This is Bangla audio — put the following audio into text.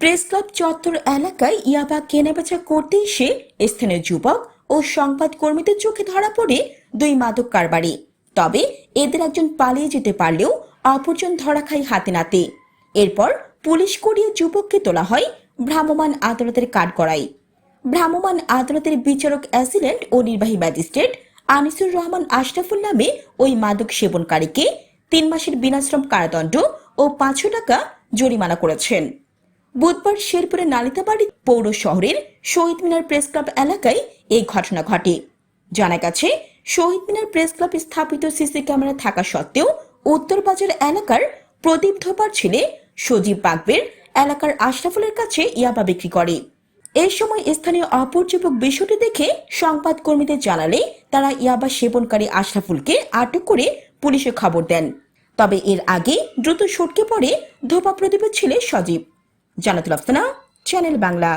প্রেস ক্লাব চত্বর এলাকায় ইয়াবা কেনাবেচা করতে এসে স্থানীয় যুবক ও সংবাদ কর্মীদের চোখে ধরা পড়ে দুই মাদক কারবারি। তবে এদের একজন পালিয়ে যেতে পারলেও অপরজন ধরা খায় হাতে নাতে। এরপর পুলিশ করিয়ে যুবককে তোলা হয় ভ্রাম্যমাণ আদালতের কাঠগড়ায়। ভ্রাম্যমাণ আদালতের বিচারক অ্যাসিডেন্ট ও নির্বাহী ম্যাজিস্ট্রেট আনিসুর রহমান আশরাফুল নামে ওই মাদক সেবনকারীকে তিন মাসের বিনাশ্রম কারাদণ্ড ও পাঁচশো টাকা জরিমানা করেছেন। বুধবার শেরপুরের নালিতাবাড়ি পৌর শহরের শহীদ মিনার প্রেস ক্লাব এলাকায় এই ঘটনা ঘটে। জানা গেছে, শহীদ মিনার প্রেস ক্লাবে স্থাপিত সিসি ক্যামেরা থাকা সত্ত্বেও উত্তরবাজার এলাকার প্রদীপ ধোপার ছেলে সজীব বাগবের এলাকার আশরাফুলের কাছে ইয়াবা বিক্রি করে। এই সময় স্থানীয় অপর যুবক বিষয়টি দেখে সংবাদ কর্মীদের জানালে তারা ইয়াবা সেবনকারী আশরাফুলকে আটক করে পুলিশে খবর দেন। তবে এর আগে দ্রুত সটকে পড়ে ধোপা প্রদীপের ছেলে সজীব। জানাতুল আফসানা চ্যানেল বাংলা